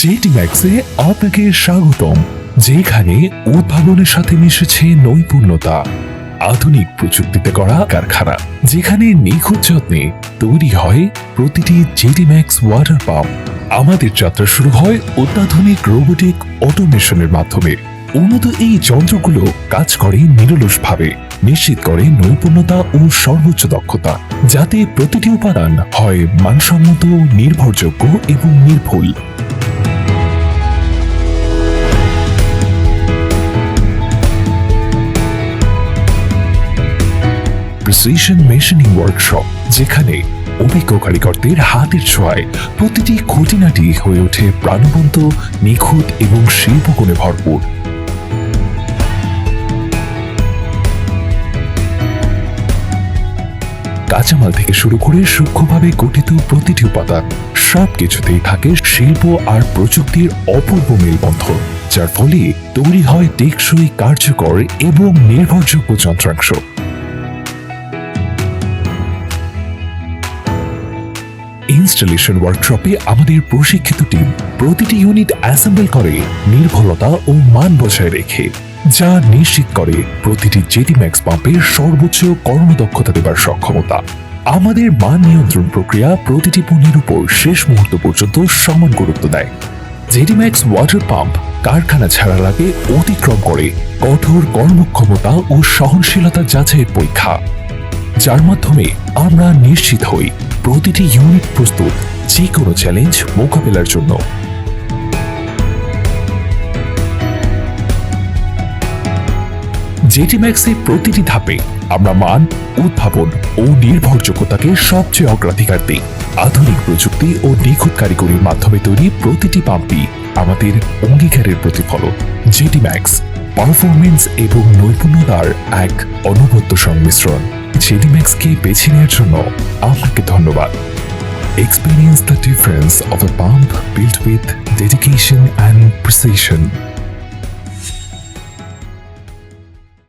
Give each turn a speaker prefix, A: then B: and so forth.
A: Jetty ম্যাক্সে আপনাকে স্বাগতম, যেখানে উদ্ভাবনের সাথে মিশেছে নৈপুণ্যতা, আধুনিক প্রযুক্তিতে করা কারখানা, যেখানে নিখুঁত যত্নে তৈরি হয় প্রতিটি জেটি ম্যাক্স ওয়াটার পাম্প আমাদের যাত্রা শুরু হয় অত্যাধুনিক রোবোটিক অটোমেশনের মাধ্যমে। উন্নত এই যন্ত্রগুলো কাজ করে নিরলসভাবে, নিশ্চিত করে নৈপুণ্যতা ও সর্বোচ্চ দক্ষতা, যাতে প্রতিটি উপাদান হয় মানসম্মত, নির্ভরযোগ্য এবং নির্ভুল। প্রিসিশন মেশিনিং ওয়ার্কশপ যেখানে অভিজ্ঞ কারিগরদের হাতের ছোঁয়ায় প্রতিটি খুঁটিনাটি হয়ে ওঠে প্রাণবন্ত, নিখুঁত এবং শিল্পগুণে ভরপুর। কাঁচামাল থেকে শুরু করে সূক্ষ্মভাবে গঠিত প্রতিটি উপাদান সব কিছুতেই থাকে শিল্প আর প্রযুক্তির অপূর্ব মেলবন্ধন, যার ফলে তৈরি হয় টেকসই, কার্যকর এবং নির্ভরযোগ্য যন্ত্রাংশ। ইনস্টলেশন ওয়ার্কশপে আমাদের প্রশিক্ষিত টিম প্রতিটি ইউনিট অ্যাসেম্বল করে, নির্ভুলতা ও মান বজায় রেখে, যা নিশ্চিত করে প্রতিটি জেটি ম্যাক্স পাম্পের সর্বোচ্চ কর্মদক্ষতা দেবার সক্ষমতা। আমাদের মান নিয়ন্ত্রণ প্রক্রিয়া প্রতিটি পণ্যের উপর শেষ মুহূর্ত পর্যন্ত সমান গুরুত্ব দেয়। জেডিম্যাক্স ওয়াটার পাম্প কারখানা ছাড়ার আগে অতিক্রম করে কঠোর কর্মক্ষমতা ও সহনশীলতা যাচাইয়ের পরীক্ষা। যার মাধ্যমে আমরা নিশ্চিত হই প্রতিটি ইউনিট প্রস্তুত যে কোনো চ্যালেঞ্জ মোকাবেলার জন্য। জেটি ম্যাক্সের প্রতিটি ধাপে আমরা মান, উদ্ভাবন ও নির্ভরযোগ্যতাকে সবচেয়ে অগ্রাধিকার দিই। আধুনিক প্রযুক্তি ও নিখুঁত কারিগরির মাধ্যমে তৈরি প্রতিটি পাম্পই আমাদের অঙ্গীকারের প্রতিফলন। জেটি ম্যাক্স পারফরমেন্স এবং নৈপুণ্যতার এক অনবদ্য সংমিশ্রণ। জেটি বেছে নেওয়ার জন্য আপনাকে ধন্যবাদ Experience the difference of a pump built with dedication and precision.